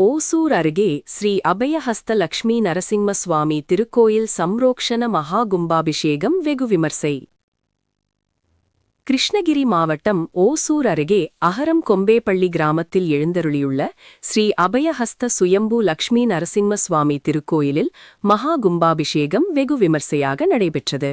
ஓசூர் அருகே ஸ்ரீ அபயஹஸ்த லக்ஷ்மி நரசிம்ம சுவாமி திருக்கோயில் சம்ரோக்ஷண மகா கும்பாபிஷேகம் வெகு விமர்சை. கிருஷ்ணகிரி மாவட்டம் ஓசூர் அருகே அகரம் கொம்பேப்பள்ளி கிராமத்தில் எழுந்தருளியுள்ள ஸ்ரீ அபயஹஸ்த சுயம்பு லக்ஷ்மி நரசிம்ம சுவாமி திருக்கோயிலில் மகா கும்பாபிஷேகம் வெகு விமர்சையாக நடைபெற்றது.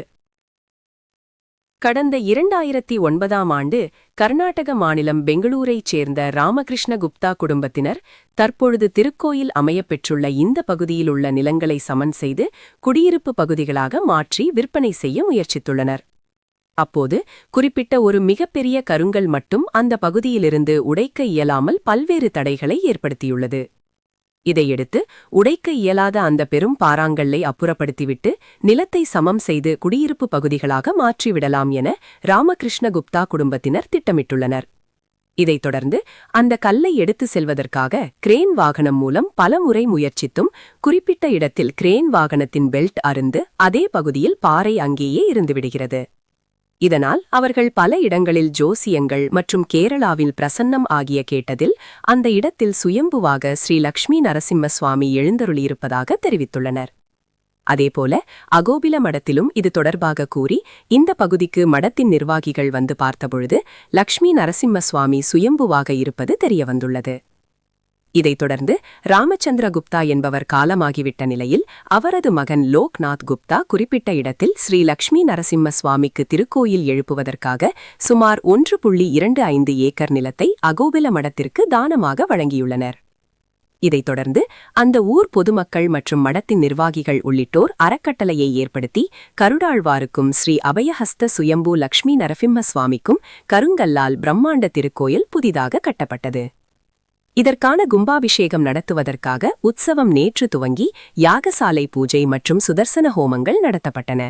கடந்த இரண்டாயிரத்தி ஒன்பதாம் ஆண்டு கர்நாடக மாநிலம் பெங்களூரைச் சேர்ந்த ராமகிருஷ்ண குப்தா குடும்பத்தினர் தற்பொழுது திருக்கோயில் அமையப்பெற்றுள்ள இந்த பகுதியில் உள்ள நிலங்களை சமன் செய்து குடியிருப்பு பகுதிகளாக மாற்றி விற்பனை செய்ய முயற்சித்துள்ளனர். அப்போது குறிப்பிட்ட ஒரு மிகப்பெரிய கருங்கல் மட்டும் அந்த பகுதியிலிருந்து உடைக்க இயலாமல் பல்வேறு தடைகளை ஏற்படுத்தியுள்ளது. இதையடுத்து உடைக்க இயலாத அந்த பெரும் பாறாங்கல்லை அப்புறப்படுத்திவிட்டு நிலத்தை சமம் செய்து குடியிருப்பு பகுதிகளாக மாற்றிவிடலாம் என ராமகிருஷ்ண குப்தா குடும்பத்தினர் திட்டமிட்டுள்ளனர். இதைத் தொடர்ந்து அந்த கல்லை எடுத்து செல்வதற்காக கிரேன் வாகனம் மூலம் பலமுறை முயற்சித்தும் குறிப்பிட்ட இடத்தில் கிரேன் வாகனத்தின் பெல்ட் அருந்து அதே பகுதியில் பாறை அங்கேயே இருந்துவிடுகிறது. இதனால் அவர்கள் பல இடங்களில் ஜோசியங்கள் மற்றும் கேரளாவில் பிரசன்னம் ஆகிய கேட்டதில் அந்த இடத்தில் சுயம்புவாக ஸ்ரீ லக்ஷ்மி நரசிம்ம சுவாமி எழுந்தருளியிருப்பதாக தெரிவித்துள்ளனர். அதேபோல அகோபில மடத்திலும் இது தொடர்பாக கூறி இந்த பகுதிக்கு மடத்தின் நிர்வாகிகள் வந்து பார்த்தபொழுது லக்ஷ்மி நரசிம்ம சுவாமி சுயம்புவாக இருப்பது தெரியவந்துள்ளது. இதைத் தொடர்ந்து ராமச்சந்திர குப்தா என்பவர் காலமாகிவிட்ட நிலையில் அவரது மகன் லோக்நாத் குப்தா குறிப்பிட்ட இடத்தில் ஸ்ரீ லக்ஷ்மி நரசிம்ம சுவாமிக்கு திருக்கோயில் எழுப்புவதற்காக சுமார் ஒன்று புள்ளி இரண்டு ஐந்து ஏக்கர் நிலத்தை அகோபில மடத்திற்கு தானமாக வழங்கியுள்ளனர். இதைத் தொடர்ந்து அந்த ஊர் பொதுமக்கள் மற்றும் மடத்தின் நிர்வாகிகள் உள்ளிட்டோர் அறக்கட்டளையை ஏற்படுத்தி கருடாழ்வாருக்கும் ஸ்ரீ அபயஹஸ்த சுயம்பு லக்ஷ்மி நரசிம்ம சுவாமிக்கும் கருங்கல்லால் பிரம்மாண்ட திருக்கோயில் புதிதாக கட்டப்பட்டது. இதற்கான கும்பாபிஷேகம் நடத்துவதற்காக உற்சவம் நேற்று துவங்கி யாகசாலை பூஜை மற்றும் சுதர்சன ஹோமங்கள் நடத்தப்பட்டன.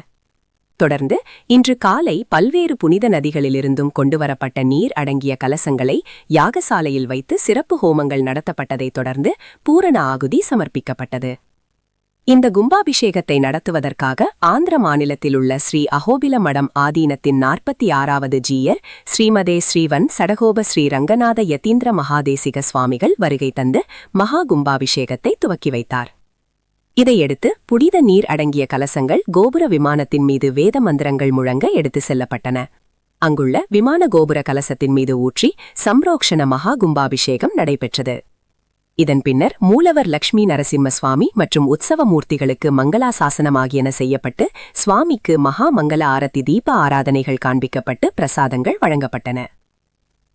தொடர்ந்து இன்று காலை பல்வேறு புனித நதிகளிலிருந்தும் கொண்டுவரப்பட்ட நீர் அடங்கிய கலசங்களை யாகசாலையில் வைத்து சிறப்பு ஹோமங்கள் நடத்தப்பட்டதைத் தொடர்ந்து பூரண ஆகுதி சமர்ப்பிக்கப்பட்டது. இந்த கும்பாபிஷேகத்தை நடத்துவதற்காக ஆந்திர மாநிலத்தில் உள்ள ஸ்ரீ அகோபில மடம் ஆதீனத்தின் நாற்பத்தி ஆறாவது ஜீயர் ஸ்ரீமதே ஸ்ரீவன் சடகோப ஸ்ரீ ரங்கநாத யதீந்திர மகாதேசிக சுவாமிகள் வருகை தந்து மகா கும்பாபிஷேகத்தை துவக்கி வைத்தார். இதையடுத்து புனித நீர் அடங்கிய கலசங்கள் கோபுர விமானத்தின் மீது வேத மந்திரங்கள் முழங்க எடுத்து செல்லப்பட்டன. அங்குள்ள விமான கோபுர கலசத்தின் மீது ஊற்றி சம்ரோக்ஷண மகா கும்பாபிஷேகம் நடைபெற்றது. இதன் பின்னர் மூலவர் லக்ஷ்மி நரசிம்ம சுவாமி மற்றும் உற்சவ மூர்த்திகளுக்கு மங்களா ஆகியன செய்யப்பட்டு சுவாமிக்கு மகா மங்கள ஆரத்தி தீப ஆராதனைகள் காண்பிக்கப்பட்டு பிரசாதங்கள் வழங்கப்பட்டன.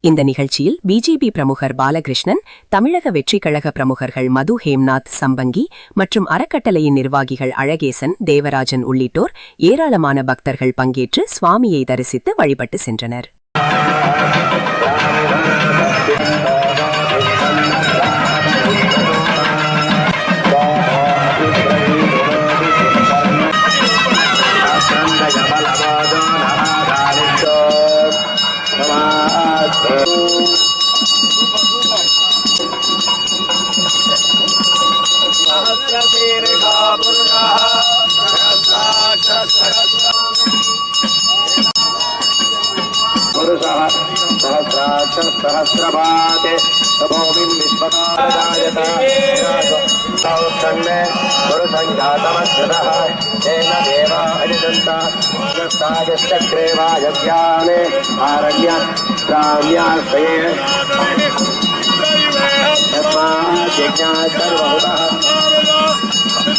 இந்த நிகழ்ச்சியில் பிஜேபி பிரமுகர் பாலகிருஷ்ணன் தமிழக வெற்றிக் கழக பிரமுகர்கள் மது ஹேம்நாத் சம்பங்கி மற்றும் அறக்கட்டளையின் நிர்வாகிகள் அழகேசன் தேவராஜன் உள்ளிட்டோர் ஏராளமான பக்தர்கள் பங்கேற்று சுவாமியை தரிசித்து வழிபட்டு சென்றனர். पुरुषः सहस्राक्ष सहस्रभात् तपोमिम् विश्वकालदायत। सौक्षन्मे पुरुसङ्ख्यातमक्षतः तेन देवा अजिदन्त दस्तायश्चक्रे आरण्य ग्राम्याश्रये। तस्मात् यज्ञात्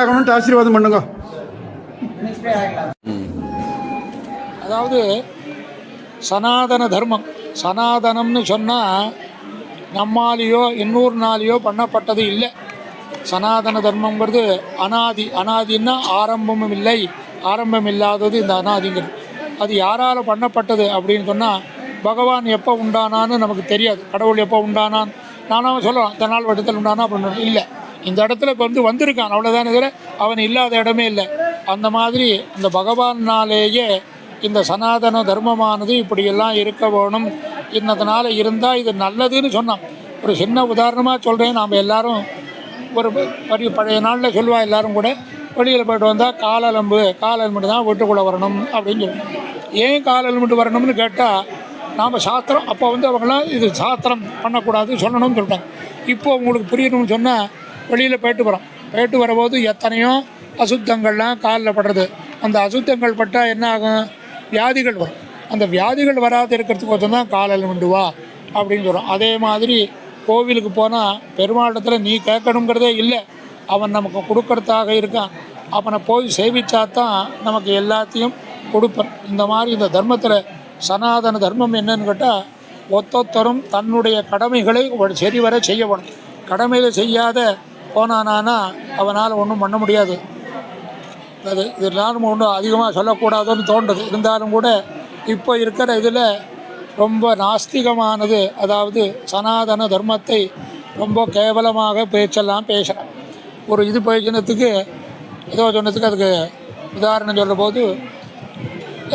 ஆகணும்ட்டு ஆசீர்வாதம் பண்ணுங்க. அதாவது சனாதன தர்மம். சனாதனம்னு சொன்னால் நம்மாலேயோ நாளையோ பண்ணப்பட்டது இல்லை. சனாதன தர்மங்கிறது அனாதி. அனாதின்னா ஆரம்பமும் இல்லை. ஆரம்பம் இல்லாதது இந்த அனாதிங்கிறது. அது யாரால் பண்ணப்பட்டது அப்படின்னு சொன்னால் பகவான் எப்போ உண்டானான்னு நமக்கு தெரியாது. கடவுள் எப்போ உண்டானான் நானும் சொல்லலாம் இந்த நாள் வட்டத்தில் உண்டானா அப்படின்னு இல்லை. இந்த இடத்துல இப்போ வந்து வந்திருக்கான். அவ்வளோதானே தவிர அவன் இல்லாத இடமே இல்லை. அந்த மாதிரி இந்த பகவானாலேயே இந்த சனாதன தர்மமானது இப்படியெல்லாம் இருக்க வேணும் இன்னதனால இருந்தால் இது நல்லதுன்னு சொன்னான். ஒரு சின்ன உதாரணமாக சொல்கிறேன் நாம் எல்லாரும் ஒரு படி பழைய நாளில் சொல்லுவா எல்லாரும் கூட. வெளியில் போயிட்டு வந்தால் காலலம்பு காலெலும்பு தான் வீட்டுக்குள்ளே வரணும் அப்படின்னு சொல்லுவோம் ஏன் காலெலும்பு வரணும்னு கேட்டால் நாம் சாஸ்திரம் அப்போ வந்து அவங்களாம் இது சாஸ்திரம் பண்ணக்கூடாது சொல்லணும்னு சொல்லிட்டாங்க. இப்போ உங்களுக்கு புரியணும்னு சொன்னால் வெளியில் போயிட்டு வரோம். போயிட்டு வரும்போது எத்தனையோ அசுத்தங்கள்லாம் காலில் படுறது. அந்த அசுத்தங்கள் பட்டால் என்ன ஆகும்? வியாதிகள் வரும். அந்த வியாதிகள் வராது இருக்கிறதுக்கு தான் காலில் வா அப்படின்னு சொல்கிறோம் அதே மாதிரி கோவிலுக்கு போனால் பெருமாளத்தில் நீ கேட்கணுங்கிறதே இல்லை. அவன் நமக்கு கொடுக்கறதாக இருக்கான். அவனை போய் சேவிச்சா தான் நமக்கு எல்லாத்தையும் கொடுப்பன். இந்த மாதிரி இந்த தர்மத்தில் சனாதன தர்மம் என்னன்னு கேட்டால் ஒத்தொத்தரும் தன்னுடைய கடமைகளை ஒரு சரிவர செய்யப்படும் கடமையில் செய்யாத போனானானா அவனால் ஒன்றும் பண்ண முடியாது. அது இதெல்லாம் ஒன்றும் அதிகமாக சொல்லக்கூடாதுன்னு தோன்றுது. இருந்தாலும் கூட இப்போ இருக்கிற இதில் ரொம்ப நாஸ்திகமானது அதாவது சனாதன தர்மத்தை ரொம்ப கேவலமாக பேச்செல்லாம் பேசுகிறேன். ஒரு இது பேசினத்துக்கு ஏதோ சொன்னதுக்கு அதுக்கு உதாரணம் சொல்லும்போது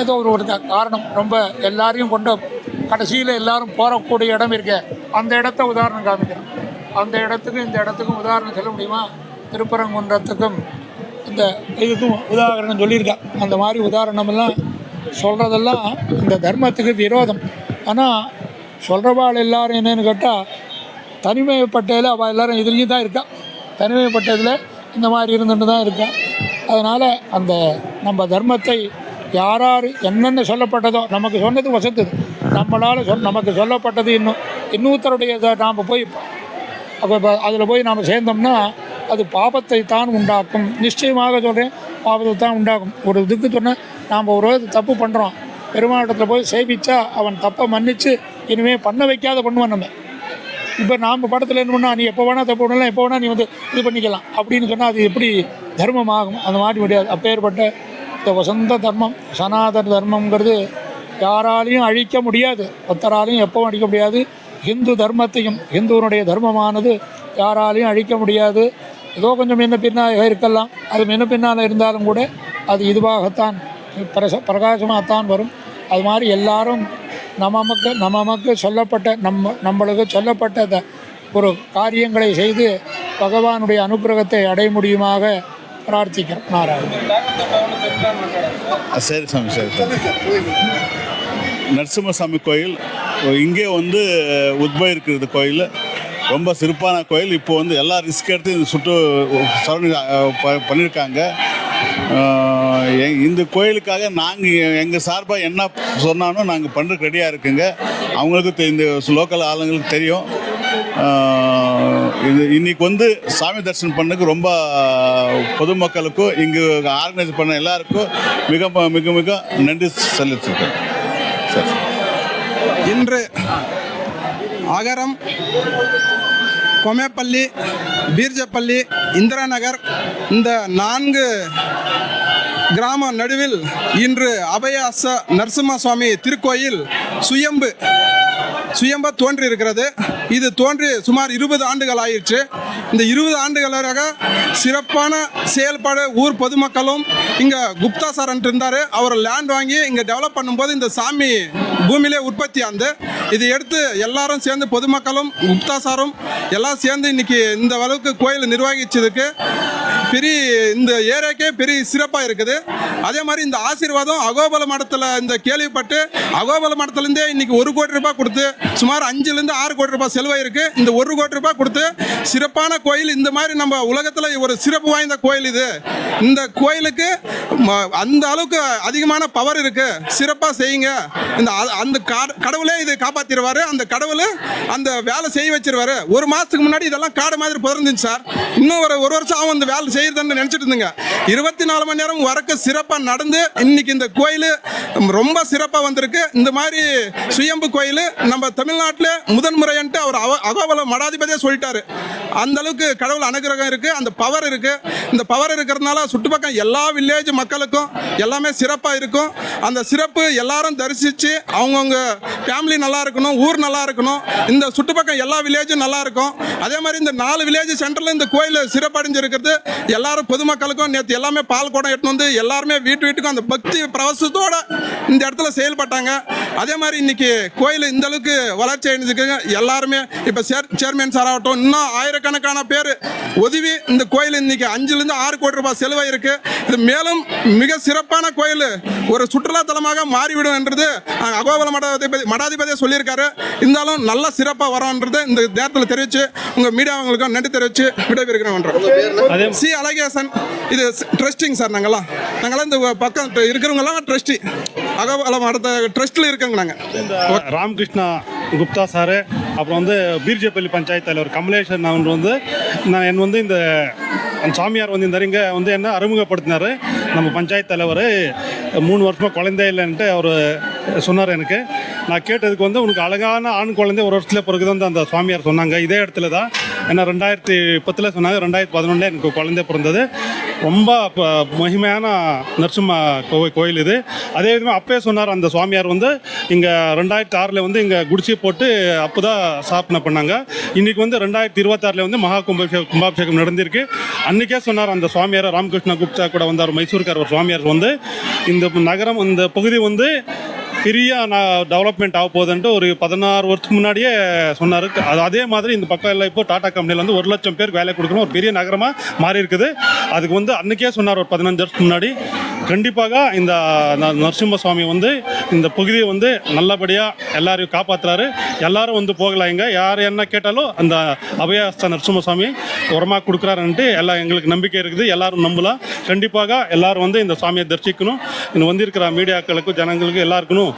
ஏதோ ஒரு ஒரு காரணம். ரொம்ப எல்லாரையும் கொண்டு கடைசியில் எல்லாரும் போகக்கூடிய இடம் இருக்கே அந்த இடத்த உதாரணம் காமிக்கிறேன். அந்த இடத்துக்கும் இந்த இடத்துக்கும் உதாரணம் சொல்ல முடியுமா? திருப்பரங்குன்றத்துக்கும் இந்த இதுக்கும் உதாரணம் சொல்லியிருக்கேன் அந்த மாதிரி உதாரணமெல்லாம் சொல்கிறதெல்லாம் இந்த தர்மத்துக்கு விரோதம். ஆனால் சொல்கிறவாள் எல்லாரும் என்னென்னு கேட்டால் தனிமைப்பட்டதில் அவள் எல்லாரும் இதுலேயும் தான் இருக்கா. தனிமைப்பட்டதில் இந்த மாதிரி இருந்துட்டு தான் இருக்கா. அதனால் அந்த நம்ம தர்மத்தை யார் யார் என்னென்ன சொல்லப்பட்டதோ நமக்கு சொன்னது வசந்தது. நம்மளால் சொல் நமக்கு சொல்லப்பட்டது இன்னும் இன்னொருத்தருடைய நாம் போய் அப்போ அதில் போய் நாம் சேர்ந்தோம்னா அது பாபத்தை தான் உண்டாக்கும். நிச்சயமாக சொல்கிறேன் பாபத்தை தான் உண்டாக்கும். ஒரு இதுக்கு சொன்னால் நாம் ஒரு தப்பு பண்ணுறோம் பெருமாட்டத்தில் போய் சேவிச்சா அவன் தப்பை மன்னித்து இனிமேல் பண்ண வைக்காத பண்ணுவான் நம்ம. இப்போ நாம் படத்தில் என்ன பண்ணால் நீ எப்போ வேணால் தப்பு பண்ணலாம் எப்போ வேணால் நீ வந்து இது பண்ணிக்கலாம். அப்படின்னு சொன்னால் அது எப்படி தர்மமாகும்? அந்த மாதிரி முடியாது. அப்பேற்பட்ட இந்த வசந்த தர்மம் சனாதன தர்மங்கிறது யாராலையும் அழிக்க முடியாது. ஒத்தராலையும் எப்பவும் அழிக்க முடியாது. ஹிந்து தர்மத்தையும் இந்துவனுடைய தர்மமானது யாராலையும் அழிக்க முடியாது. ஏதோ கொஞ்சம் என்ன பின்னாக இருக்கலாம். அது முன்ன பின்னால் இருந்தாலும் கூட அது இதுவாகத்தான் பிரச பிரகாசமாகத்தான் வரும். அது மாதிரி எல்லாரும் நமக்கு நமக்கு சொல்லப்பட்ட நம்ம நம்மளுக்கு சொல்லப்பட்ட த ஒரு காரியங்களை செய்து பகவானுடைய அனுக்கிரகத்தை அடைய முடியுமாக பிரார்த்திக்கிறோம் நாராயணன். சரி சாமி சரி சாமி நரசிம்மசாமி கோயில் இங்கே வந்து உத்பவம் இருக்கிறது கோயில். ரொம்ப சிறப்பான கோயில். இப்போ வந்து எல்லா ரிஸ்க் எடுத்து இந்த சுற்று சரௌண்டி பண்ணியிருக்காங்க இந்த கோயிலுக்காக நாங்கள் எங்கள் சார்பாக என்ன சொன்னாலும் நாங்கள் பண்ணுறதுக்கு ரெடியாக இருக்குங்க. அவங்களுக்கு இந்த லோக்கல் ஆளுங்களுக்கு தெரியும். இது இன்னைக்கு வந்து சாமி தரிசனம் பண்ணுக்கு ரொம்ப பொதுமக்களுக்கும் இங்கு ஆர்கனைஸ் பண்ண எல்லாருக்கும் மிக ம- மிக மிக நன்றி செலுத்திருக்கேன் சரி. இன்று அகரம் கொமேப்பள்ளி பீர்ஜப்பள்ளி இந்திரா நகர் இந்த நான்கு கிராம நடுவில் இன்று அபயாச நரசிம்ம சுவாமி திருக்கோயில் சுயம்பு சுயம்பா தோன்றி இருக்கிறது. இது தோன்றி சுமார் இருபது ஆண்டுகள் ஆயிடுச்சு. இந்த இருபது ஆண்டுகளாக சிறப்பான செயல்பாடு ஊர் பொதுமக்களும் இங்கே குப்தா சார் இருந்தார். அவர் லேண்ட் வாங்கி இங்கே டெவலப் பண்ணும்போது இந்த சாமி பூமியிலே உற்பத்தி ஆந்து இதை எடுத்து எல்லாரும் சேர்ந்து பொதுமக்களும் குப்தா சாரும் எல்லாம் சேர்ந்து இன்னைக்கு இந்த அளவுக்கு கோயில் நிர்வகிச்சதுக்கு பெரிய இந்த ஏரியாக்கே பெரிய சிறப்பாக இருக்குது. அதே மாதிரி இந்த ஆசீர்வாதம் அகோபல மடத்தில் இந்த கேள்விப்பட்டு அகோபல மடத்துலேருந்தே இன்னைக்கு ஒரு கோடி ரூபாய் கொடுத்து சுமார் அஞ்சுலேருந்து ஆறு கோடி ரூபாய் செலவாயிருக்கு. இந்த ஒரு கோடி ரூபாய் கொடுத்து சிறப்பான கோயில் இந்த மாதிரி நம்ம உலகத்தில் ஒரு சிறப்பு வாய்ந்த கோயில் இது. இந்த கோயிலுக்கு ம- அந்த அளவுக்கு அதிகமான பவர் இருக்கு. சிறப்பாக செய்யுங்க. இந்த அ- அந்த கடவுளே இதை காப்பாத்திடுவாரு அந்த கடவுள் அந்த வேலை செய்ய வச்சிருவாரு. ஒரு மாசத்துக்கு முன்னாடி இதெல்லாம் காடு மாதிரி புதர்ந்துச்சு சார். இன்னும் ஒரு ஒரு வருஷம் ஆகும் இந்த வேலை செய்ய செய்யறதுன்னு நினைச்சிட்டு இருந்தீங்க இருபத்தி நாலு மணி நேரம் வரக்கு சிறப்பாக நடந்து இன்னைக்கு இந்த கோயில் ரொம்ப சிறப்பாக வந்திருக்கு. இந்த மாதிரி சுயம்பு கோயில் நம்ம தமிழ்நாட்டில் முதன்முறைன்ட்டு அவர் அவ- அகோபல மடாதிபதியே சொல்லிட்டாரு. அந்த அளவுக்கு கடவுள் அனுகிரகம் இருக்கு அந்த பவர் இருக்கு. இந்த பவர் இருக்கிறதுனால சுற்றுப்பக்கம் எல்லா வில்லேஜ் மக்களுக்கும் எல்லாமே சிறப்பாக இருக்கும். அந்த சிறப்பு எல்லாரும் தரிசித்து அவங்கவுங்க ஃபேமிலி நல்லா இருக்கணும் ஊர் நல்லா இருக்கணும். இந்த சுற்றுப்பக்கம் எல்லா வில்லேஜும் நல்லா இருக்கும். அதே மாதிரி இந்த நாலு வில்லேஜ் சென்டரில் இந்த கோயில் சிறப்படைஞ்சிருக்கிறது. எல்லாரும் பொதுமக்களுக்கும் நேற்று எல்லாமே பால் குடம் எடுத்துன்னு வந்து எல்லாருமே வீட்டு வீட்டுக்கும் அந்த பக்தி பிரவசத்தோட இந்த இடத்துல செயல்பட்டாங்க. அதே மாதிரி இன்னைக்கு கோயில் இந்த அளவுக்கு வளர்ச்சி அடைஞ்சிருக்கு எல்லாருமே இப்போ சேர் சேர்மேன் சார் ஆகட்டும் இன்னும் ஆயிரக்கணக்கான பேர் உதவி இந்த கோயில் இன்னைக்கு அஞ்சுலேருந்து ஆறு கோடி ரூபாய் செலவாயிருக்கு. இது மேலும் மிக சிறப்பான கோயில். ஒரு சுற்றுலா தலமாக மாறிவிடும் என்றது அகோபல மடாதிபதி மடாதிபதியே சொல்லியிருக்காரு. இருந்தாலும் நல்ல சிறப்பாக வரோன்றது இந்த நேரத்தில் தெரிவித்து உங்கள் மீடியாவங்களுக்கும் நன்றி தெரிவித்து விடைபெறுகிறோம் சி அழகேசன். இது ட்ரஸ்டிங் சார் நாங்கள்லாம் நாங்கள்லாம் இந்த பக்கம் இருக்கிறவங்கலாம் ட்ரஸ்டி. அகவலம் அடுத்த ட்ரஸ்ட்டில் இருக்கோங்க நாங்கள் ராமகிருஷ்ணா குப்தா சாரு அப்புறம் வந்து பீர்ஜேபள்ளி பஞ்சாயத்து தலைவர் கமலேஷன் அவர் வந்து நான் என் வந்து இந்த சாமியார் வந்து இந்த இங்கே வந்து என்ன அறிமுகப்படுத்தினார். நம்ம பஞ்சாயத்து தலைவர் மூணு வருஷமாக குழந்தை இல்லைன்ட்டு அவர் சொன்னார் எனக்கு. நான் கேட்டதுக்கு வந்து உனக்கு அழகான ஆண் குழந்தை ஒரு வருஷத்தில் பிறகுதான் அந்த சுவாமியார் சொன்னாங்க. இதே இடத்துல தான் ஏன்னா ரெண்டாயிரத்தி பத்தில் சொன்னாங்க ரெண்டாயிரத்தி பதினொன்றில் எனக்கு குழந்தை பிறந்தது. ரொம்ப ப- மகிமையான நரசிம்ம கோவை கோயில் இது. அதே விதமாக அப்பயே சொன்னார் அந்த சுவாமியார் வந்து இங்கே ரெண்டாயிரத்தி ஆறில் வந்து இங்கே குடிச்சியை போட்டு அப்போ தான் ஸ்தாபனை பண்ணாங்க. இன்றைக்கி வந்து ரெண்டாயிரத்தி இருபத்தாறில் வந்து மகா கும்பாபிஷேகம் கும்பாபிஷேகம் நடந்திருக்கு. அன்றைக்கே சொன்னார் அந்த சுவாமியார் ராமகிருஷ்ண குப்தா கூட வந்தார் மைசூர்கார் ஒரு சுவாமியார் வந்து. இந்த நகரம் இந்த பகுதி வந்து பெரிய நான் டெவலப்மெண்ட் ஆக போகுதுன்ட்டு ஒரு பதினாறு வருஷத்துக்கு முன்னாடியே சொன்னார். அது அதே மாதிரி இந்த பக்கம் இல்லை இப்போ டாடா கம்பெனியில் வந்து ஒரு லட்சம் பேருக்கு வேலை கொடுக்கணும். ஒரு பெரிய நகரமாக மாறி இருக்குது அதுக்கு வந்து அன்றைக்கே சொன்னார் ஒரு பதினஞ்சு வருஷத்துக்கு முன்னாடி. கண்டிப்பாக இந்த நரசிம்ம சுவாமி வந்து இந்த பகுதியை வந்து நல்லபடியாக எல்லாரையும் காப்பாற்றுறாரு எல்லாரும் வந்து போகலாம் இங்கே. யார் என்ன கேட்டாலும் அந்த அபயாஸ்த நரசிம்ம சுவாமி உரமாக கொடுக்குறாருன்ட்டு எல்லாம் எங்களுக்கு நம்பிக்கை இருக்குது. எல்லாரும் நம்பலாம் கண்டிப்பாக எல்லாரும் வந்து இந்த சுவாமியை தரிசிக்கணும். இன்னும் வந்திருக்கிற மீடியாக்களுக்கும் ஜனங்களுக்கும் எல்லாருக்கும்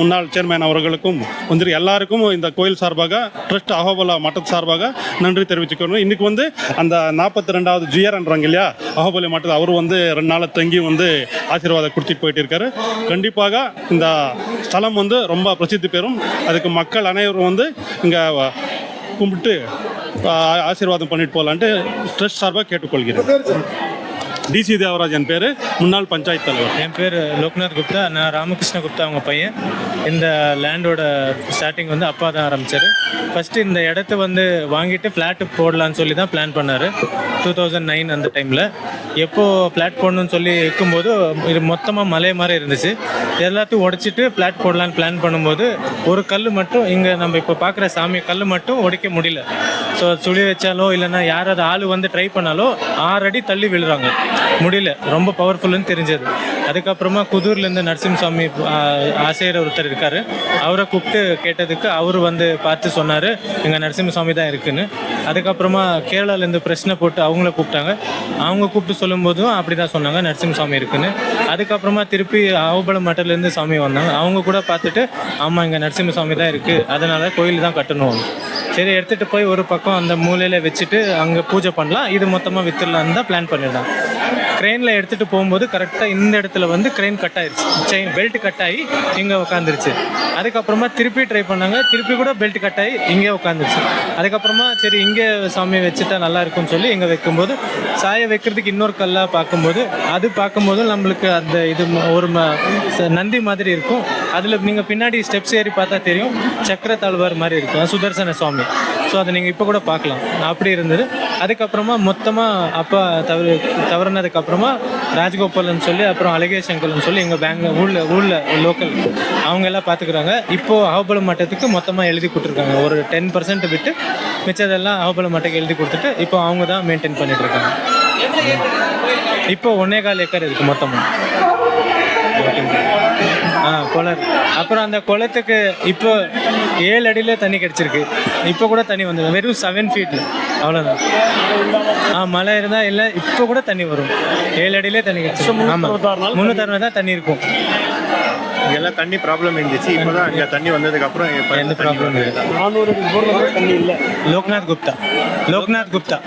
முன்னாள் சேர்மேன் அவர்களுக்கும் வந்து எல்லாருக்கும் இந்த கோயில் சார்பாக ட்ரஸ்ட் அகோபலா மட்டத்து சார்பாக நன்றி தெரிவிச்சுக்கணும். இன்றைக்கி வந்து அந்த நாற்பத்தி ரெண்டாவது ஜிஆர்ன்றாங்க இல்லையா? அகோபலி மட்டத்து அவர் வந்து ரெண்டு நாள் தங்கி வந்து ஆசீர்வாதம் கொடுத்துட்டு போயிட்டு இருக்காரு. கண்டிப்பாக இந்த ஸ்தலம் வந்து ரொம்ப பிரசித்தி பெறும். அதுக்கு மக்கள் அனைவரும் வந்து இங்கே கும்பிட்டு ஆசீர்வாதம் பண்ணிட்டு போகலான்ட்டு ட்ரஸ்ட் சார்பாக கேட்டுக்கொள்கிறேன். டிசி தேவராஜ் என் பேர். முன்னாள் பஞ்சாயத்து தலைவர். என் பேர் லோக்நாத் குப்தா. நான் ராமகிருஷ்ண குப்தா அவங்க பையன். இந்த லேண்டோட ஸ்டார்டிங் வந்து அப்பா தான் ஆரம்பித்தார் ஃபஸ்ட்டு இந்த இடத்த வந்து வாங்கிட்டு ஃப்ளாட்டு போடலான்னு சொல்லி தான் பிளான் பண்ணார். டூ தௌசண்ட் நைன் அந்த டைமில் எப்போது ஃப்ளாட் போடணும்னு சொல்லி இருக்கும்போது இது மொத்தமாக மலை மாதிரி இருந்துச்சு. எல்லாத்தையும் உடைச்சிட்டு ஃப்ளாட் போடலான்னு பிளான் பண்ணும்போது ஒரு கல் மட்டும் இங்கே நம்ம இப்போ பார்க்குற சாமி கல் மட்டும் உடைக்க முடியல. ஸோ சுழி வச்சாலோ இல்லைன்னா யாராவது ஆள் வந்து ட்ரை பண்ணாலோ ஆறு அடி தள்ளி விழுறாங்க. முடியல. ரொம்ப பவர்ஃபுல்லுன்னு தெரிஞ்சது. அதுக்கப்புறமா குதூர்லேருந்து நரசிம்மசாமி ஆசிரியர் ஒருத்தர் இருக்கார். அவரை கூப்பிட்டு கேட்டதுக்கு அவர் வந்து பார்த்து சொன்னார் எங்கள் நரசிம்மசாமி தான் இருக்குன்னு. அதுக்கப்புறமா கேரளாலேருந்து பிரச்சனை போட்டு அவங்கள கூப்பிட்டாங்க. அவங்க கூப்பிட்டு சொல்லும்போதும் அப்படி தான் சொன்னாங்க நரசிம்மசாமி இருக்குன்னு. அதுக்கப்புறமா திருப்பி ஆவுபலம் மட்டிலேருந்து சாமி வந்தாங்க. அவங்க கூட பார்த்துட்டு ஆமாம் இங்கே நரசிம்மசாமி தான் இருக்குது அதனால் கோயில் தான் கட்டணும். சரி எடுத்துகிட்டு போய் ஒரு பக்கம் அந்த மூலையில் வச்சுட்டு அங்கே பூஜை பண்ணலாம். இது மொத்தமாக விற்றுலான்னு தான் பிளான் பண்ணிடலாம் கிரெயினில் எடுத்துகிட்டு போகும்போது கரெக்டாக இந்த இடத்துல வந்து க்ரெயின் கட் ஆயிருச்சு. செயின் பெல்ட் கட் ஆகி இங்கே உட்காந்துருச்சு அதுக்கப்புறமா திருப்பி ட்ரை பண்ணாங்க. திருப்பி கூட பெல்ட் கட் ஆகி இங்கே உட்காந்துருச்சு அதுக்கப்புறமா சரி இங்கே சாமி வச்சுட்டா நல்லா இருக்கும்னு சொல்லி இங்கே வைக்கும்போது சாய வைக்கிறதுக்கு இன்னொரு கல்லாக பார்க்கும்போது அது பார்க்கும்போது நம்மளுக்கு அந்த இது ஒரு ம- ச- நந்தி மாதிரி இருக்கும். அதில் நீங்கள் பின்னாடி ஸ்டெப்ஸ் ஏறி பார்த்தா தெரியும். சக்கர தாழ்வார் மாதிரி இருக்கும். சுதர்சன சுவாமி. ஸோ அதை நீங்கள் இப்போ கூட பார்க்கலாம். அப்படி இருந்தது. அதுக்கப்புறமா மொத்தமாக அப்பா தவறு தவறுனதுக்கப்புறமா ராஜகோபாலன் சொல்லி அப்புறம் அழகே சங்கர்னு சொல்லி எங்கள் பேங்க் ஊரில் ஊரில் லோக்கல் அவங்க எல்லாம் பார்த்துக்குறாங்க இப்போது அகபலம் மட்டத்துக்கு மொத்தமாக எழுதி கொடுத்துருக்காங்க. ஒரு டென் பர்சன்ட் விட்டு மிச்சதெல்லாம் அகபலம் மட்டைக்கு எழுதி கொடுத்துட்டு இப்போ அவங்க தான் மெயின்டைன் பண்ணிட்டு இருக்காங்க. இப்போ ஒன்னே கால் ஏக்கர் இருக்குது மொத்தமாக ஆ குளம். அப்புறம் அந்த குளத்துக்கு இப்போ ஏழு அடியில் தண்ணி கிடச்சிருக்கு. இப்போ கூட தண்ணி வந்தது. வெறும் செவன் ஃபீட் அவ்வளோதான் ஆ மழை இருந்தால் இல்லை இப்போ கூட தண்ணி வரும். ஏழு அடியிலே தண்ணி கிடச்சிருக்கு ஆமாம் முந்நூற்றறுபது தான் தண்ணி இருக்கும். இங்கெல்லாம் தண்ணி ப்ராப்ளம் இருந்துச்சு. இப்போதான் இங்கே தண்ணி வந்ததுக்கு அப்புறம் இப்ப எந்த தண்ணி ப்ராப்ளம் வருது. இல்லை. லோக்நாத் குப்தா. லோக்நாத் குப்தா.